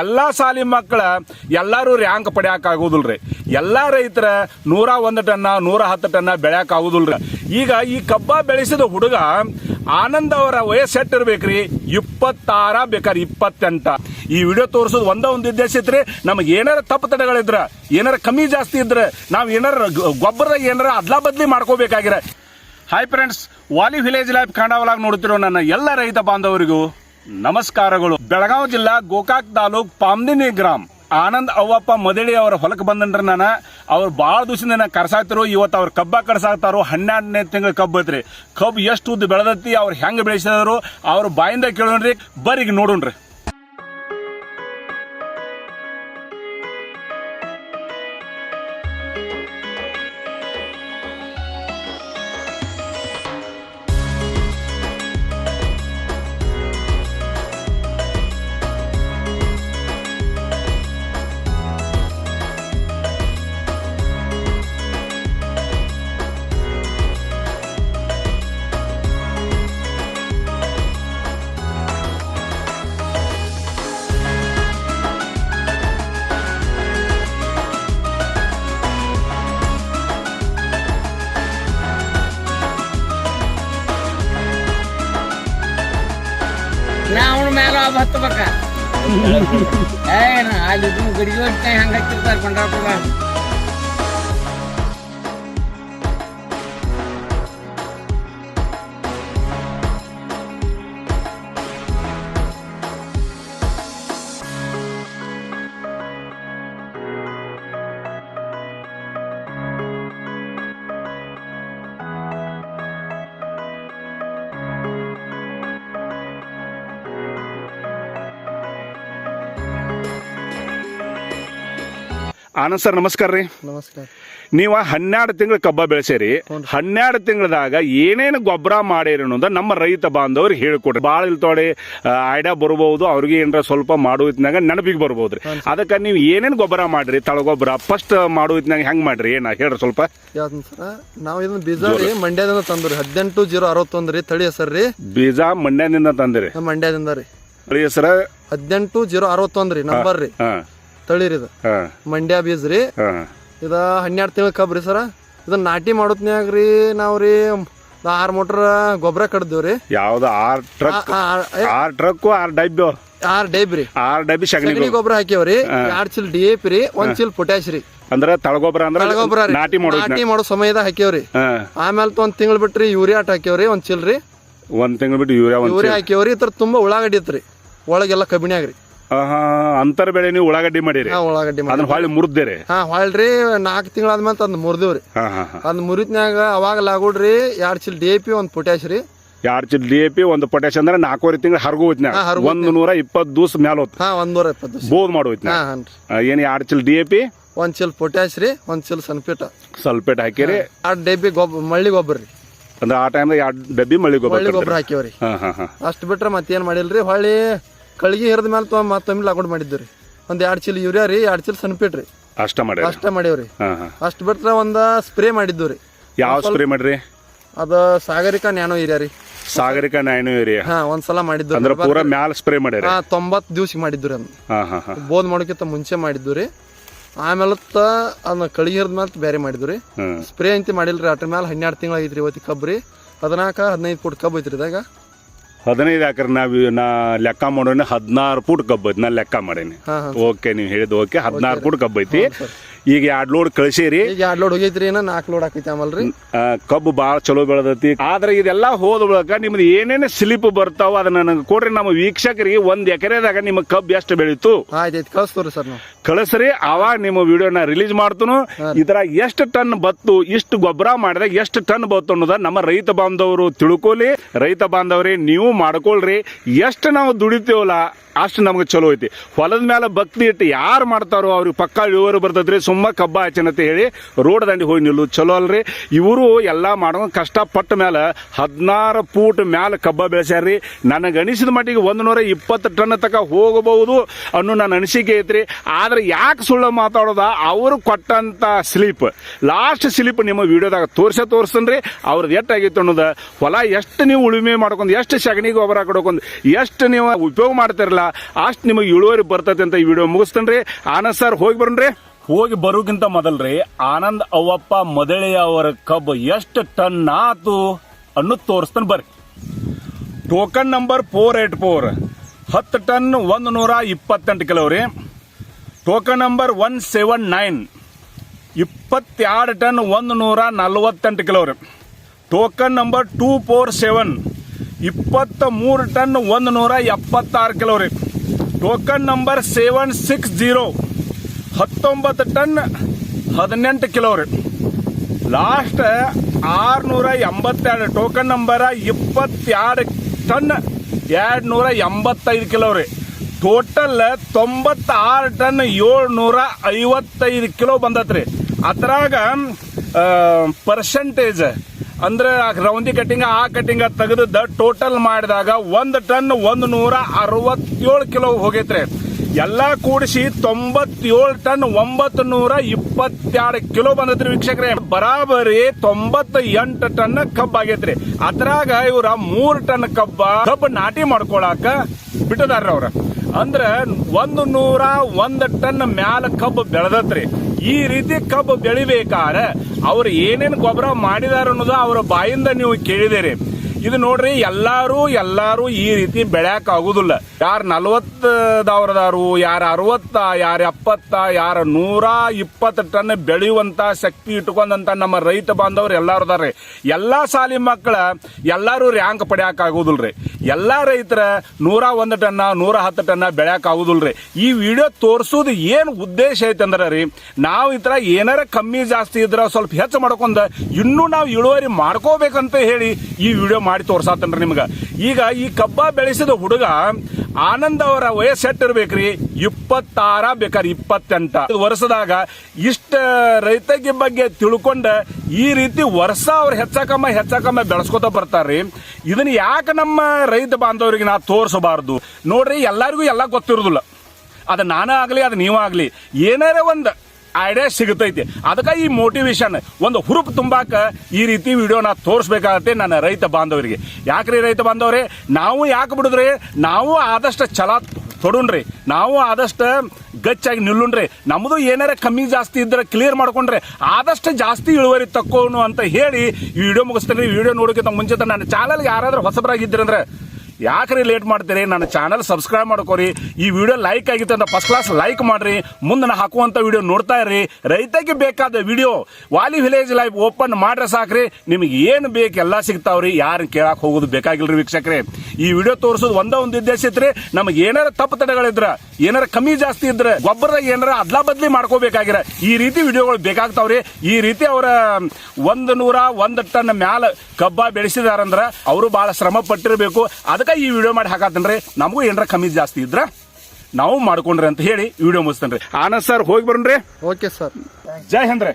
ಎಲ್ಲಾ ಸಾಲಿ ಮಕ್ಕಳ ಎಲ್ಲರೂ ರ್ಯಾಂಕ್ ಪಡೆಯೋಕ್ಕಾಗೋದಿಲ್ಲ ರೀ ಎಲ್ಲಾ ರೈತರ ನೂರ ಒಂದು ಟನ್ನ, ನೂರ ಹತ್ತು ಟನ್ನ ಬೆಳೆಯೋಕ್ಕಾಗೋದಿಲ್ಲ ರೀ ಈಗ ಈ ಕಬ್ಬ ಬೆಳೆಸಿದ ಹುಡುಗ ಆನಂದ್ ಅವರ ವಯಸ್ಸು ಎಷ್ಟಿರ್ಬೇಕ್ರಿ? ಇಪ್ಪತ್ತಾರ ಬೇಕಾದ್ರೆ ಇಪ್ಪತ್ತೆಂಟ. ಈ ವಿಡಿಯೋ ತೋರಿಸೋದು ಒಂದ ಒಂದು ಉದ್ದೇಶ ಇತ್ರಿ, ನಮಗೆ ಏನಾರ ತಪ್ಪು ತಡೆಗಳಿದ್ರ, ಏನಾರ ಕಮ್ಮಿ ಜಾಸ್ತಿ ಇದ್ರೆ ನಾವು ಏನಾರ ಗೊಬ್ಬರ ಏನಾರ ಅದ್ಲಾ ಬದ್ಲಿ ಮಾಡ್ಕೋಬೇಕಾಗಿರ. Hi friends Vali village life ಕಾಂಡವಲಾಗ್ ನೋಡ್ತಿರೋ ನನ್ನ ಎಲ್ಲ ರೈತ ಬಾಂಧವರಿಗೂ ನಮಸ್ಕಾರಗಳು. ಬೆಳಗಾವಿ ಜಿಲ್ಲಾ ಗೋಕಾಕ್ ತಾಲೂಕ್ ಪಾಮ್ದಿನಿ ಗ್ರಾಮ್. ಆನಂದ್ ಅವ್ವಪ್ಪ ಮದಳಿ ಅವರ ಹೊಲಕ್ಕೆ ಬಂದನ್ರಿ ನಾನು. ಅವ್ರು ಭಾಳ ದಿವಸದಿಂದ ನಾನು ಇವತ್ತು ಅವ್ರು ಕಬ್ಬ ಕಡ್ಸಾಗ್ತಾರೋ ಹನ್ನೆರಡನೇ ತಿಂಗಳ ಕಬ್ಬು ಐತ್ರಿ. ಕಬ್ಬು ಎಷ್ಟು ಉದ್ದು ಬೆಳೆದತ್ತಿ ಅವ್ರು ಹೆಂಗೆ ಬೆಳೆಸಿದ್ರು, ಅವ್ರ ಬಾಯಿಂದ ಕೇಳೋಣ್ರಿ, ಬರೀಗ ನೋಡೋಣ್ರಿ. ಮೇಲೆ ಹತ್ತಬೇಕ ಏನ ಅಲ್ಲಿ ಗಡಿಗೆ ಹಂಗ ಹಚ್ಚಿರ್ತಾರ ಪಂಡ್ರಾಪುರ ಆನಂದ್ ಸರ್ ನಮಸ್ಕಾರ ರೀ. ನಮಸ್ಕಾರ. ನೀವು ಹನ್ನೆರಡು ತಿಂಗಳ ಕಬ್ಬ ಬೆಳೆಸಿರಿ. ಹನ್ನೆರಡು ತಿಂಗಳದಾಗ ಏನೇನು ಗೊಬ್ಬರ ಮಾಡಿರಿ ಅನ್ನೋದ ನಮ್ಮ ರೈತ ಬಾಂಧವ್ರಿಗೆ ಹೇಳ್ಕೊಡ್ರಿ ಭಾಳ ಇಲ್ತೋಡಿ ಐಡಿಯಾ ಬರ್ಬೋದು ಅವ್ರಿಗೆ ಏನರ ಸ್ವಲ್ಪ ಮಾಡೋ ಇತ್ನಾಗ ನೆನಪಿಗೆ ರೀ. ಅದಕ್ಕೆ ನೀವು ಏನೇನು ಗೊಬ್ಬರ ಮಾಡ್ರಿ ತಳಗೊಬ್ಬರ? ಫಸ್ಟ್ ಮಾಡೋ ಇತ್ನಾಗ ಹೆಂಗ್ ಮಾಡ್ರಿ? ಏನ ಹೇಳ್ರಿ ಸ್ವಲ್ಪ. ನಾವು ಇದನ್ನ ಬೀಜ ರೀ ಮಂಡ್ಯದಿಂದ ತಂದ್ರಿ. ಹದಿನೆಂಟು ಜೀರೋ ಅರವತ್ತೊಂದು ರೀ ತಳಿ ಹೆಸರು ರೀ. ಬೀಜ ಮಂಡ್ಯದಿಂದ ತಂದಿರಿ. ಮಂಡ್ಯದಿಂದ ರೀ. ತಳಿ ಹೆಸರ? ಹದಿನೆಂಟು ಜೀರೋ ಅರವತ್ತೊಂದು ರೀ ನಂಬರ್ ರೀ. ಹಾ ತಳಿ ರೀ ಇದು. ಹಾ. ಮಂಡ್ಯ ಬೀಜ ರೀ. ಹಾ. ಇದ ಹನ್ನೆರಡು ತಿಂಗಳ ಕಬ್ ರೀ ಸರ. ಇದ ನಾಟಿ ಮಾಡೋತ್ನ್ಯಾಗ ರೀ ನಾವು ರೀ ಆರು ಮೋಟ್ರ್ ಗೊಬ್ಬರ ಕಡ್ದೇವ್ ರೀ. ಯಾವ್ದು ಆರ್ ಟ್ರಕ್? ಆರ್ ಟ್ರಕ್ ಆರ್ ಡಬ್ಬಿ ಆರ್ ಡೈಬ್ ರೀ. ಆರ್ ಡಬ್ಬಿ ಸಗಣಿ ಗೊಬ್ಬರ ಹಾಕ್ಯಾವ್ರಿ ಆರ್ ಚೀಲ ಡಿ ಎ ಪಿ ರೀ ಒಂದ್ ಚೀಲ ಪೊಟ್ಯಾಶ್ ರೀ. ಅಂದ್ರೆ ತಳಗೊಬ್ಬರ ಅಂದ್ರೆ ತಳಗೊಬ್ಬರ ನಾಟಿ ಮಾಡೋ ಸಮಯದ ಹಾಕ್ಯಾವ್ರಿ ಹಾ. ಆಮೇಲೆ ಒಂದ್ ತಿಂಗಳು ಬಿಟ್ರಿ ಯೂರಿಯಾ ಹಾಕ್ಯಾವ್ರಿ ಒಂದ್ ಚೀಲ ರೀ. ಒಂದ್ ತಿಂಗಳು ಬಿಟ್ಟು ಯೂರಿಯಾ ಯೂರಿಯಾ ಹಾಕ್ಯಾವ್ರಿ ತರ ತುಂಬಾ ಉಳ್ಳಾಗಡ್ಡಿ ಐತ್ರಿ ಒಳಗೆಲ್ಲ ಕಬ್ಬಿಣ್ಯಾಗ ರೀ. ಆಹಾ, ಅಂತರ ಬೆಳೆ ನೀವು ಉಳ್ಳಾಗಡ್ಡಿ ಮಾಡಿರಿ. ಹಾ ಉಳ್ಳಾಗಡ್ಡಿ ಮಾಡಿ ಅದನ್ನ ಹೊಳ್ಳಿ ಮುರಿದೇರಿ ಹಾ ಹೊಳ್ರಿ ನಾಲ್ಕು ತಿಂಗಳಾದ್ಮೇಲೆ ತಂದು ಮುರಿದೇವ್ರಿ. ಹಾ ಹಾ ಹಾ. ಅದ್ ಮುರಿತ್ನ್ಯಾಗ ಅವಾಗ ಲಾಗುಡ್ರಿ ಎರಡ್ ಚಿಲ್ ಡಿ ಎ ಪಿ ಒಂದ್ ಪೊಟ್ಯಾಶ್ ರೀ. ಎರಡ್ ಚಿಲ್ ಡಿ ಎ ಪಿ ಒಂದು ಪೊಟ್ಯಾಶ್ ಅಂದ್ರೆ ನಾಲ್ಕೂವರೆ ತಿಂಗಳು ಹರಗು ಹೋಯ್ತಿನ ಹಾ, ಹರಗು ಒಂದ್ ನೂರ ಇಪ್ಪತ್ತು ದಿವಸ ಮ್ಯಾಲ ಹೋತ್ ಹಾ ಒಂದ್ ನೂರ ಇಪ್ಪತ್ತು ದಿವ್ಸ. ಬೋದ್ ಮಾಡಿ ಹೋಯ್ತಿನ ಹಾ ಹಾನ್ರಿ. ಏನ್ ಎರಡ್ ಚೀಲ ಡಿ ಎ ಪಿ? ಒಂದ್ ಚೀಲ ಪೊಟ್ಯಾಶ್ ರೀ ಒಂದ್ ಚೀಲ ಸನ್ಪೀಟ. ಸಲ್ಪೇಟ್ ಹಾಕಿರಿ. ಆ ಡಬ್ಬಿ ಗೊಬ್ಬ ಮಳ್ಳಿ ಗೊಬ್ಬರ ರೀ. ಅಂದ್ರೆ ಆ ಟೈಮ್ ಎರಡ್ ಡಬ್ಬಿ ಮಳ್ಳಿ ಗೊಬ್ಬರ ಮಳ್ಳಿ ಗೊಬ್ಬರ ಹಾಕಿವ್ರಿ ಹಾಕ್ಯಾವ್ರಿ. ಹಾ ಹಾ ಹಾ. ಅಷ್ಟ್ ಬಿಟ್ರೆ ಮತ್ತೇನ್ ಮಾಡಿಲ್ರಿ ಹೊಳ್ಳಿ ಕಳ್ಗಿ ಹಿರಿದ ಮೇಲೆ ತೊಗೊಂಡ್ ಮತ್ತೊಮ್ಮೆ ಲಾಗುಡ್ ಮಾಡಿದ್ವಿ ರೀ ಒಂದ್ ಎರಡ್ ಚೀಲ ಯೂರಿಯಾ ರೀ ಎರಡ್ ಚೀಲ ಸನ್ಪೀಟ್ ರೀ ಅಷ್ಟ ಮಾಡಿ ಅಷ್ಟ ಮಾಡೇವ್ರಿ ಅಷ್ಟ ಬಿಟ್ರೆ ಒಂದ ಸ್ಪ್ರೇ ಮಾಡಿದ್ದು ರೀ ಯಾವ ಸ್ಪ್ರೇ ಮಾಡ್ರಿ? ಅದ ಸಾಗರಿಕಾ ನ್ಯಾನೋ ಏರಿಯಾ ರೀ. ಸಾಗರಿಕ ನ್ಯಾನೋ ಏರಿಯಾ ಹಾ ಒಂದ್ಸಲ ಮಾಡಿದ್ದು ಅಂದ್ರೆ ಪೂರಾ ಮ್ಯಾಲ ಸ್ಪ್ರೇ ಮಾಡ್ಯಾರ? ಹಾ ತೊಂಬತ್ ದಿವ್ಸ ಮಾಡಿದ್ದು ರೀ ಅದನ್ನ ಬೋದ್ ಮಾಡೋಕ್ಕಿಂತ ಮುಂಚೆ ಮಾಡಿದ್ದು ರೀ ಆಮೇಲೆ ಅದನ್ನ ಕಳಿಗೆ ಹಿರಿದ ಮೇಲೆ ಬೇರೆ ಮಾಡಿದ್ವಿ ರೀ ಸ್ಪ್ರೇ ಅಂತ ಮಾಡಿಲ್ರಿ ಅದ್ರ ಮೇಲೆ ಹನ್ನೆರಡು ತಿಂಗಳ ಐತ್ರಿ ಇವತ್ತು ಕಬ್ಬ್ರಿ ಹದಿನಾಲ್ಕ ಹದಿನೈದು ಫುಟ್ ಕಬ್ಬು ಐತ್ರಿ ಇದಾಗ ಹದಿನೈದು ಎಕರೆ ನಾವ್ ನಾ ಲೆಕ್ಕ ಮಾಡೋಣ ಹದಿನಾರು ಫುಟ್ ಕಬ್ಬೈತಿ ನಾ ಲೆಕ್ಕ ಮಾಡೇನಿ. ಓಕೆ ನೀವು ಹೇಳಿದ ಓಕೆ ಹದಿನಾರು ಫುಟ್ ಕಬ್ಬೈತಿ. ಈಗ ಎರಡ್ ಲೋಡ್ ಕಳಿಸಿರಿ. ಈಗ ಎರಡು ಲೋಡ್ ಹೋಗೈತ್ರಿ ಏನ ನಾಲ್ಕು ಲೋಡ್ ಹಾಕೈತಿ ಆಮಲ್ರಿ. ಕಬ್ಬು ಭಾಳ ಚಲೋ ಬೆಳದೈತಿ. ಆದ್ರೆ ಇದೆಲ್ಲ ಹೋದ ಬಳಿಕ ನಿಮ್ದು ಏನೇನು ಸ್ಲಿಪ್ ಬರ್ತಾವ ಅದನ್ನ ನನಗೆ ಕೊಡ್ರಿ. ನಮ್ಮ ವೀಕ್ಷಕರಿಗೆ ಒಂದ್ ಎಕರೆದಾಗ ನಿಮ್ಮ ಕಬ್ಬು ಎಷ್ಟು ಬೆಳೀತು? ಆಯ್ತು ಆಯ್ತು ಕಳಿಸ್ತವ್ರಿ ಸರ್ ನಾವು. ಕಳಿಸ್ರಿ ಅವಾಗ ನಿಮ್ಮ ವಿಡಿಯೋನ ರಿಲೀಸ್ ಮಾಡ್ತನು. ಇದರ ಎಷ್ಟು ಟನ್ ಬತ್ತು ಇಷ್ಟು ಗೊಬ್ಬರ ಮಾಡಿದಾಗ ಎಷ್ಟು ಟನ್ ಬತ್ತು ಅನ್ನೋದ ನಮ್ಮ ರೈತ ಬಾಂಧವರು ತಿಳ್ಕೊಲಿ. ರೈತ ಬಾಂಧವ್ರಿ ನೀವು ಮಾಡ್ಕೊಳ್ರಿ. ಎಷ್ಟು ನಾವು ದುಡಿತೇವಲ್ಲ ಅಷ್ಟು ನಮ್ಗೆ ಚಲೋ ಐತಿ. ಹೊಲದ ಮೇಲೆ ಭಕ್ತಿ ಇಟ್ಟು ಯಾರು ಮಾಡ್ತಾರೋ ಅವ್ರಿಗೆ ಪಕ್ಕ ಇಳುವರಿ ಬರ್ತೈತ್ರಿ. ಸುಮ್ಮ ಕಬ್ಬ ಹಚ್ಚನಂತ ಹೇಳಿ ರೋಡ್ ದಂಡಿ ಹೋಗಿ ನಿಲ್ಲು. ಚಲೋ ಅಲ್ರಿ? ಇವರು ಎಲ್ಲ ಮಾಡೋ ಕಷ್ಟಪಟ್ಟ ಮೇಲೆ ಹದಿನಾರು ಫೂಟ್ ಮ್ಯಾಲ ಕಬ್ಬ ಬೆಳೆಸ್ಯಾರ್ರಿ. ನನಗೆ ಅನಿಸಿದ ಮಟ್ಟಿಗೆ ಒಂದು ನೂರ ಇಪ್ಪತ್ತು ಟನ್ ತಕ ಹೋಗಬಹುದು ಅನ್ನೋ ನನ್ನ ಅನಿಸಿಕೆ ಐತ್ರಿ. ಆದ್ರೆ ಯಾಕೆ ಸುಳ್ಳು ಮಾತಾಡೋದ? ಅವರು ಕೊಟ್ಟಂತ ಸ್ಲೀಪ್. ಲಾಸ್ಟ್ ಸ್ಲಿಪ್ ನಿಮ್ಮ ವಿಡಿಯೋದಾಗ ತೋರ್ಸೆ ತೋರಿಸ್ತನ್ರಿ ಅವ್ರದ್ದು ಎಷ್ಟು ಆಗಿತ್ತು ಅನ್ನೋದು? ಹೊಲ ಎಷ್ಟು ನೀವು ಉಳುಮೆ ಮಾಡ್ಕೊಂಡು ಎಷ್ಟು ಸಗಣಿ ಗೊಬ್ಬರ ಕೊಡ್ಕೊಂಡು ಎಷ್ಟು ನೀವು ಉಪಯೋಗ ಮಾಡ್ತಿರಲ್ಲ ಅಷ್ಟು ನಿಮಗೆ ಇಳುವರಿ ಬರ್ತೈತೆ ಅಂತ ಈ ವಿಡಿಯೋ ಮುಗಿಸ್ತೇನ್ರಿ. ಆನಂದ್ ಸರ್, ಹೋಗಿ ಬರ್ರಿ ಹೋಗಿ ಬರೋಕ್ಕಿಂತ ಮೊದಲ್ರಿ ಆನಂದ್ ಅವ್ವಪ್ಪ ಮೊದಲೇ ಅವರ ಕಬ್ಬು ಎಷ್ಟು ಟನ್ ಆತು ಅನ್ನೋದು ತೋರಿಸ್ತಾನೆ ಬರ್ರಿ. Token number four eight four ಹತ್ತು ಟನ್ ಒಂದು ನೂರ ಇಪ್ಪತ್ತೆಂಟು ಕಿಲೋ ರೀ token number one seven nine ಇಪ್ಪತ್ತೆರಡು ಟನ್ ಒಂದು ನೂರ ನಲ್ವತ್ತೆಂಟು ಕಿಲೋ ರೀ token number two four seven ಇಪ್ಪತ್ತ ಮೂರು ಟನ್ ಒಂದು ನೂರ ಎಪ್ಪತ್ತಾರು ಕಿಲೋ ರೀ token number seven six zero ಹತ್ತೊಂಬತ್ತು ಟನ್ ಹದಿನೆಂಟು ಕಿಲೋ ರೀ. ಲಾಸ್ಟ್ ಆರುನೂರ ಎಂಬತ್ತೆರಡು ಟೋಕನ್ ನಂಬರ ಇಪ್ಪತ್ತೆರಡು ಟನ್ ಎರಡು ನೂರ ಎಂಬತ್ತೈದು ಕಿಲೋ ರೀ. ಟೋಟಲ್ ತೊಂಬತ್ತಾರು ಟನ್ ಏಳ್ನೂರ ಐವತ್ತೈದು ಕಿಲೋ ಬಂದತ್ರಿ ಅದ್ರಾಗ ಪರ್ಸೆಂಟೇಜ್ ಅಂದ್ರೆ ರೌಂದಿ ಕಟ್ಟಿಂಗ್ ಆ ಕಟ್ಟಿಂಗ ತೆಗೆದ ಟೋಟಲ್ ಮಾಡಿದಾಗ ಒಂದು ಟನ್ ಒಂದು ನೂರ ಅರವತ್ತೇಳು ಕಿಲೋ ಹೋಗೈತ್ರಿ ಎಲ್ಲಾ ಕೂಡಿಸಿ ತೊಂಬತ್ತೇಳು ಟನ್ ಒಂಬತ್ತು ನೂರ ಇಪ್ಪತ್ತೆರಡು ಕಿಲೋ ಬಂದೈತ್ರಿ ವೀಕ್ಷಕರೇ. ಬರಾಬರಿ ತೊಂಬತ್ತ ಎಂಟು ಟನ್ ಕಬ್ಬ ಆಗೈತ್ರಿ. ಅದ್ರಾಗ ಇವ್ರ ಮೂರ್ ಟನ್ ಕಬ್ಬ ಕಬ್ಬು ನಾಟಿ ಮಾಡ್ಕೊಳಾಕ ಬಿಟ್ಟದಾರ್ರಿ ಅವ್ರ. ಅಂದ್ರ ಒಂದು ನೂರ ಒಂದ್ ಟನ್ ಮ್ಯಾಲ ಕಬ್ಬು ಬೆಳೆದತ್ರಿ. ಈ ರೀತಿ ಕಬ್ಬು ಬೆಳಿಬೇಕಾದ್ರೆ ಅವ್ರು ಏನೇನ್ ಗೊಬ್ಬರ ಮಾಡಿದಾರ ಅನ್ನೋದು ಅವ್ರ ಬಾಯಿಂದ ನೀವು ಕೇಳಿದಿರಿ. ಇದು ನೋಡ್ರಿ, ಎಲ್ಲಾರು ಎಲ್ಲಾರು ಈ ರೀತಿ ಬೆಳ್ಯಾಕ ಆಗುದಿಲ್ಲ ಯಾರು ನಲ್ವತ್ತದವ್ರದಾರು, ಯಾರು ಅರವತ್ತ, ಯಾರು ಎಪ್ಪತ್ತ, ಯಾರು ನೂರ ಇಪ್ಪತ್ತು ಟನ್ ಬೆಳೆಯುವಂತ ಶಕ್ತಿ ಇಟ್ಕೊಂಡಂತ ನಮ್ಮ ರೈತ ಬಾಂಧವ್ರು ಎಲ್ಲಾರು ಅದಾರ್ರಿ. ಎಲ್ಲಾ ಸಾಲಿ ಮಕ್ಕಳ ಎಲ್ಲಾರು ರ್ಯಾಂಕ್ ಪಡ್ಯಾಕ ಆಗುದಿಲ್ರಿ ಎಲ್ಲಾ ರೈತರ ನೂರ ಒಂದು ಟನ್ನ, ನೂರ ಹತ್ತು ಟನ್ನ ಬೆಳ್ಯಾಕ ಆಗುದಿಲ್ರಿ ಈ ವಿಡಿಯೋ ತೋರಿಸೋದು ಏನು ಉದ್ದೇಶ ಐತೆ ಅಂದ್ರ ರೀ, ನಾವು ಈ ಏನಾರ ಕಮ್ಮಿ ಜಾಸ್ತಿ ಇದ್ರೆ ಸ್ವಲ್ಪ ಹೆಚ್ಚು ಮಾಡ್ಕೊಂಡ ಇನ್ನೂ ನಾವು ಇಳುವರಿ ಮಾಡ್ಕೋಬೇಕಂತ ಹೇಳಿ ಈ ವಿಡಿಯೋ ಮಾಡಿ ತೋರ್ಸಾತನ್ರಿ ನಿಮ್ಗೆ. ಈಗ ಈ ಕಬ್ಬ ಬೆಳೆಸಿದ ಹುಡುಗ ಆನಂದ್ ಅವರ ವಯಸ್ಸು ಎಟ್ಟಿರ್ಬೇಕ್ರಿ ಇಪ್ಪತ್ತಾರ ಬೇಕಾದ್ರೆ ಇಪ್ಪತ್ತೆಂಟ. ವರ್ಷದಾಗ ಇಷ್ಟ ರೈತಗೆ ಬಗ್ಗೆ ತಿಳ್ಕೊಂಡ ಈ ರೀತಿ ವರ್ಷ ಅವ್ರು ಹೆಚ್ಚಕಮ್ಮ ಹೆಚ್ಚಕಮ್ಮ ಬೆಳೆಸ್ಕೊತ ಬರ್ತಾರ್ರಿ. ಇದನ್ನ ಯಾಕೆ ನಮ್ಮ ರೈತ ಬಾಂಧವರಿಗೆ ನಾ ತೋರಿಸಬಾರ್ದು? ನೋಡ್ರಿ ಎಲ್ಲರಿಗೂ ಎಲ್ಲ ಗೊತ್ತಿರೋದಿಲ್ಲ. ಅದು ನಾನೇ ಆಗಲಿ, ಅದು ನೀವಾಗಲಿ ಏನಾರ ಒಂದು ಐಡಿಯಾ ಸಿಗುತ್ತೈತಿ. ಅದಕ್ಕೆ ಈ ಮೋಟಿವೇಶನ್ ಒಂದು ಹುರುಪು ತುಂಬಾಕ ಈ ರೀತಿ ವಿಡಿಯೋನ ತೋರಿಸ್ಬೇಕಾಗತ್ತೆ ನನ್ನ ರೈತ ಬಾಂಧವರಿಗೆ. ಯಾಕ್ರಿ ರೈತ ಬಾಂಧವ್ರೆ? ನಾವು ಯಾಕೆ ಬಿಡುದ್ರಿ? ನಾವು ಆದಷ್ಟು ಛಲ ತೊಡುನ್ರಿ ನಾವು ಆದಷ್ಟು ಗಚ್ಚಾಗಿ ನಿಲ್ಲುಣ್ರಿ. ನಮ್ದು ಏನಾರ ಕಮ್ಮಿ ಜಾಸ್ತಿ ಇದ್ರೆ ಕ್ಲಿಯರ್ ಮಾಡ್ಕೊಂಡ್ರೆ ಆದಷ್ಟು ಜಾಸ್ತಿ ಇಳುವರಿ ತಕ್ಕೋನು ಅಂತ ಹೇಳಿ ವಿಡಿಯೋ ಮುಗಿಸ್ತೀನಿ. ವಿಡಿಯೋ ನೋಡೋಕ್ಕಿಂತ ಮುಂಚೆ ನನ್ನ ಚಾನಲ್ಗೆ ಯಾರಾದ್ರೂ ಹೊಸಬರಾಗಿದ್ದೀರಂದ್ರೆ ಯಾಕ್ರಿ ಲೇಟ್ ಮಾಡ್ತೀರಿ? ನನ್ನ ಚಾನಲ್ ಸಬ್ಸ್ಕ್ರೈಬ್ ಮಾಡ್ಕೋರಿ. ಈ ವಿಡಿಯೋ ಲೈಕ್ ಆಗಿತ್ತು ಅಂತ ಫಸ್ಟ್ ಕ್ಲಾಸ್ ಲೈಕ್ ಮಾಡ್ರಿ. ಮುಂದೆ ನಾ ಹಾಕುವಂತ ವಿಡಿಯೋ ನೋಡ್ತಾ ಇರ್ರಿ. ರೈತಕ್ಕೆ ಬೇಕಾದ ವಿಡಿಯೋ ವಾಲಿ ವಿಲೇಜ್ ಲೈಫ್ ಓಪನ್ ಮಾಡ್ರೆ ಸಾಕ್ರಿ. ನಿಮಗೆ ಏನು ಬೇಕು ಎಲ್ಲ ಸಿಗ್ತಾವ್ರಿ. ಯಾರು ಕೇಳಕ್ಕೆ ಹೋಗೋದು ಬೇಕಾಗಿಲ್ರಿ ವೀಕ್ಷಕ್ರೆ. ಈ ವಿಡಿಯೋ ತೋರಿಸೋದು ಒಂದೇ ಒಂದು ಉದ್ದೇಶ ಇತ್ರಿ. ನಮಗೆ ಏನಾರ ತಪ್ಪು ತಡೆಗಳಿದ್ರ, ಏನಾರ ಕಮ್ಮಿ ಜಾಸ್ತಿ ಇದ್ರೆ ಗೊಬ್ಬರದಾಗ ಏನಾರ ಅದ್ಲಾ ಬದ್ಲಿ ಮಾಡ್ಕೋಬೇಕಾಗಿರ. ಈ ರೀತಿ ವಿಡಿಯೋಗಳು ಬೇಕಾಗ್ತಾವ್ರಿ. ಈ ರೀತಿ ಅವರ, ಒಂದು ನೂರ ಒಂದು ಟನ್ ಮ್ಯಾಲ ಕಬ್ಬ ಬೆಳೆಸಿದಾರಂದ್ರ ಅವರು ಬಹಳ ಶ್ರಮ ಪಟ್ಟಿರಬೇಕು ಅದಕ್ಕೆ ಈ ವಿಡಿಯೋ ಮಾಡಿ ಹಾಕತ್ತನ್ರಿ. ನಮಗೂ ಏನರ ಕಮ್ಮಿ ಜಾಸ್ತಿ ಇದ್ರ ನಾವು ಮಾಡ್ಕೊಂಡ್ರಿ ಅಂತ ಹೇಳಿ ವಿಡಿಯೋ ಮುಗಿಸ್ತೇನ್ರಿ. ಆನಂದ್ ಸರ್ ಹೋಗಿ ಬರ್ರಿ ಓಕೆ ಸರ್ ಜೈ ಹಿಂದ್. ರೀ